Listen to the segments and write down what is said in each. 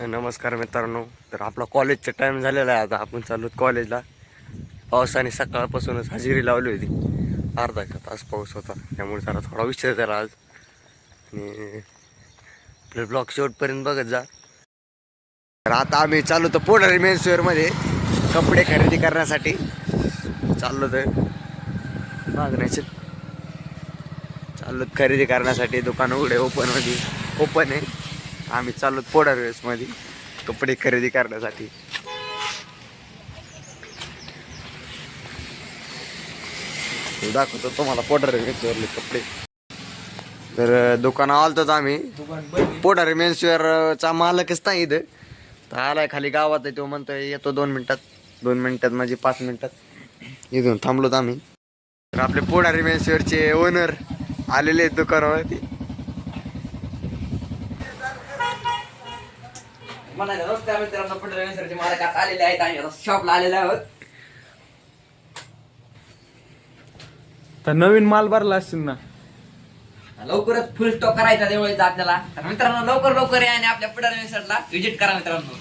नमस्कार मित्रांनो. तर आपला कॉलेजचा टाईम झालेला आहे आता. आपण चाललो कॉलेजला पावसाने सकाळपासूनच हजेरी लावली होती. अर्धा एक तास पाऊस होता. त्यामुळे जरा थोडा विषय झाला आज. आणि आपले ब्लॉक शेवटपर्यंत बघत जा. तर आता आम्ही चाललो तर पोडारी मेन्सवेअरमध्ये कपडे खरेदी करण्यासाठी. चाललो तर मागण्याचे. चाललो खरेदी करण्यासाठी दुकान उघडे ओपनमध्ये ओपन आहे. आम्ही चाललो पोडारमध्ये कपडे खरेदी करण्यासाठी. तो दाखवतो तुम्हाला पोडार मेन्सवेअरले कपडे. तर दुकान आलतोच आम्ही. पोडार मेन्सवेअरचा मालकच नाही इथं. तर आलाय खाली गावात आहे तो म्हणतोय येतो दोन मिनिटात. दोन मिनिटात म्हणजे पाच मिनिटात. इथून थांबलोत आम्ही. तर आपले पोडारी मेन्सवेअरचे ओनर आलेले आहेत दुकानावरती. म्हणाले नमस्कार मित्रांनो पुढे सरचे मालक आता आलेले आहेत आणि आता शॉपला आलेले आहोत तर नवीन माल भरला असतील ना लवकरच फुल स्टॉक करायचा त्यामुळे आपल्याला तर मित्रांनो लवकर लवकर या आणि आपल्या पुढे वेबसाईटला व्हिजिट करा मित्रांनो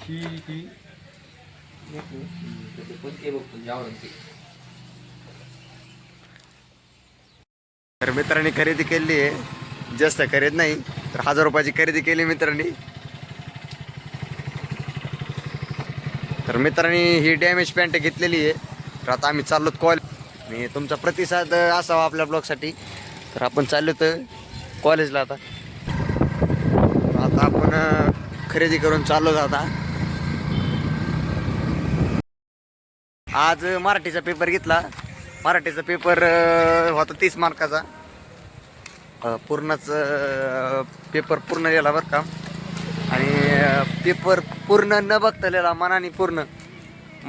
ही ही बघतो जे आवडेल ते. तर मित्रांनी खरेदी केली आहे. जास्त खरेदी नाही तर हजार रुपयाची खरेदी केली मित्रांनी. तर मित्रांनी ही डॅमेज पॅन्ट घेतलेली आहे. तर आता आम्ही चाललो कॉल आणि तुमचा प्रतिसाद असावा आपल्या ब्लॉगसाठी तर आपण चाललो तर कॉलेजला आता. आता आपण खरेदी करून चाललो आता. आज मराठीचा पेपर घेतला. मराठीचा पेपर होता तीस मार्काचा. पूर्णच पेपर पूर्ण लिहिला बरं का. आणि पेपर पूर्ण न बघता लिहिला मनाने पूर्ण.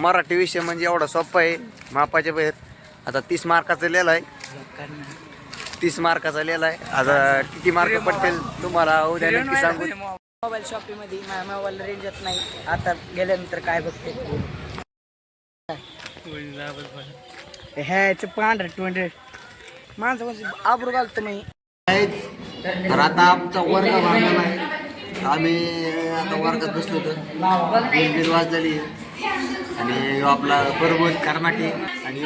मराठी विषय म्हणजे एवढा सोपा आहे. मापाच्या बाहेर. आता तीस मार्काचा लिहिला आहे. तीस मार्काचा लिहिला आहे. आता किती मार्क पडतील तुम्हाला उद्या नक्की सांगू? मोबाईल शॉपीमध्ये माझ्या मोबाईल रेंज येत नाही. आता गेल्यानंतर काय बघते? ह्याचं पांढरं ट्वेंटी माणसं म्हणजे आबरू घालतो मी. तर आता आमचा वर्ग वाढलेला आहे. आम्ही आता वर्गात बसलो होतो. बिल वाजलेली आणि आपला बरोबर कर्माटी. आणि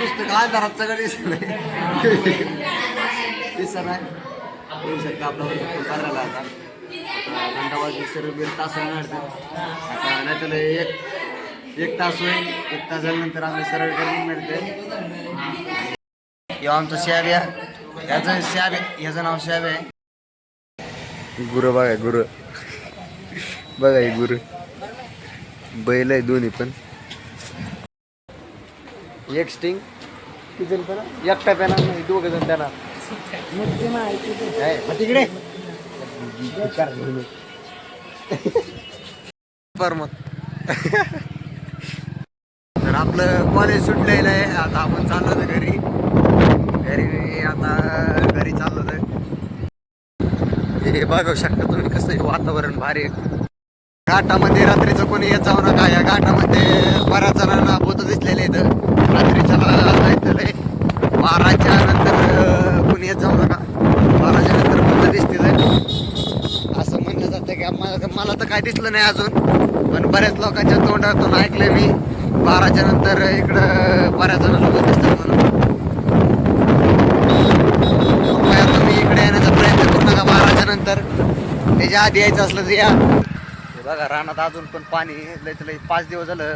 पुस्तक ह्यो- घरात सगळं दिसत नाही दिसत नाही होऊ शकतं आपला वर्ग करायला आता. घंटा वाजले सर्व बिल तास येणार आता नाही तर एक एक तास होईल. एक तास झाल्यानंतर आम्ही सरळ करून मिळते. किंवा आमचं शॅब या. याचं शॅब आहे. याचं नाव शॅब आहे. गुरु बघा गुरु. बघा हे गुरु. बैल आहे दोन्ही पण. एक स्टिंग किती पेना एकटा पेना नाही दोघं जण मग तिकडे. पर मग आपलं कॉलेज सुटलेलं आहे. आता आपण चाललो होतो घरी. घरी आता घरी चाललो होतो. हे बघू शकता तुम्ही कसं वातावरण भारी घाटामध्ये रात्रीचं कोणी येत जाऊ नका. या घाटामध्ये बऱ्याच जणांना भूत दिसलेले इथं रात्रीच्या जायचं बाराच्या नंतर कोणी येत जाऊ नका. बाराच्या नंतर भूत दिसतील. असं म्हणलं जातं की मला मला तर काय दिसलं नाही अजून. पण बऱ्याच लोकांच्या तोंडातून ऐकलंय मी. बाराच्या नंतर इकडं बऱ्याच जणांना भूत दिसतात म्हणून. तुम्ही इकडे येण्याचा प्रयत्न करू नका बाराच्या नंतर. त्याच्या आधी यायचं असलं तर या. बघा रानात अजून पण पाणी लय तर लय पाच दिवस झालं.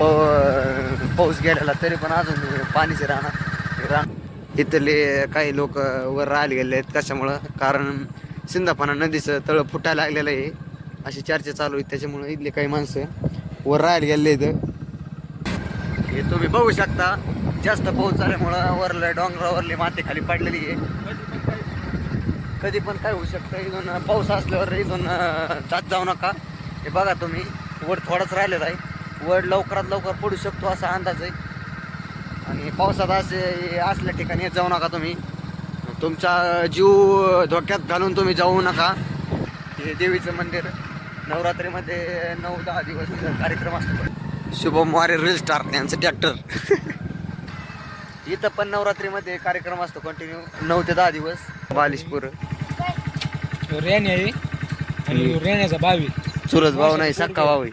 पाऊ- पाऊस गेलेला तरी पण अजून पाणीच राहणार. रान इथले काही लोक वर राहायला गेले आहेत कशामुळं? कारण सिंधापाना नदीचं तळ फुटायला लागलेलं आहे. अशी चर्चा चालू आहे त्याच्यामुळं इथले काही माणसं वर राहायला गेले आहेत. हे तुम्ही बघू शकता जास्त पाऊस झाल्यामुळं वरलं डोंगरावरली माती खाली पडलेली आहे. कधी पण काय होऊ शकतं इथून पाऊस असल्यावर इथून जात जाऊ नका. हे बघा तुम्ही वड थोडाच राहिलेला आहे. वड लवकरात लवकर पडू शकतो असा अंदाज आहे. आणि पावसात असे असल्या ठिकाणी जाऊ नका तुम्ही. तुमचा जीव धोक्यात घालून तुम्ही जाऊ नका. हे देवीचं मंदिर नवरात्रीमध्ये नऊ दहा दिवस कार्यक्रम असतो. शुभम वारे रील स्टार यांचं ट्रॅक्टर इथं पण नवरात्रीमध्ये कार्यक्रम असतो कंटिन्यू नऊ ते दहा दिवस. बालिशपूर रेन आहे आणि रेण्याचा बावी. चुलत भाऊ नाही सक्का भाऊ आहे.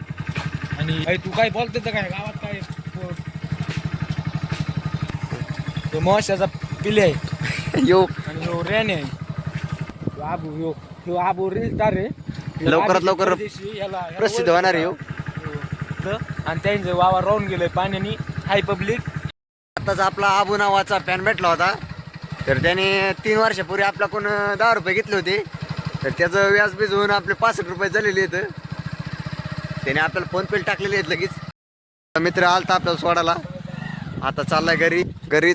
आणि अरे तू काय बोलते तर काय गावात काय तो मशाचा पिले आहे. यो. आणि ह्यो रेन आहे. ह्यो आबू ह्यो ह्यो आबू रील स्टार आहे. लवकरात लवकर परदेशी याला- याला प्रसिद्ध होणार आहे ह्यो. घातलं आणि त्यांचं वावर राहून गेलं पाण्याने. Hi public. आताच आपला आबू नावाचा फॅन भेटला होता. तर त्याने तीन वर्षापूर्वी आपल्याकडून दहा रुपये घेतले होते. तर त्याचं व्याज बीज होऊन आपले पासष्ट रुपये झालेले आहेत. त्याने आपल्याला फोन पे टाकलेले आहेत लगेच. मित्र आलता आपल्याला सोडायला. आता चाललाय घरी. घरी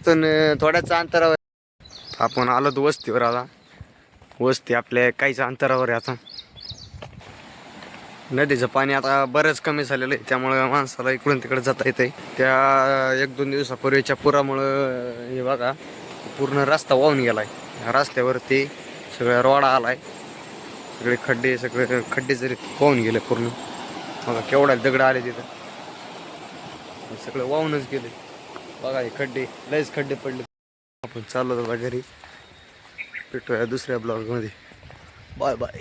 थोड्याच अंतरावर. आपण आलो तो वस्तीवर आला वस्ती आपल्या काहीच अंतरावर आहे आता. नदीचं पाणी आता बरंच कमी झालेलं आहे. त्यामुळं माणसाला इकडून तिकडे जाता येते त्या एक दोन दिवसापूर्वीच्या पुरामुळं हे बघा पूर्ण रस्ता वाहून गेलाय. रस्त्यावरती सगळं रोडा आलाय. सगळे खड्डे सगळे खड्डे जरी वाहून गेले पूर्ण. बघा केवढा दगड आले तिथं. सगळं वाहूनच गेले बघा हे खड्डे लयच खड्डे पडले. आपण चाललो बघा घरी. भेटूया दुसऱ्या ब्लॉगमध्ये. Bye bye.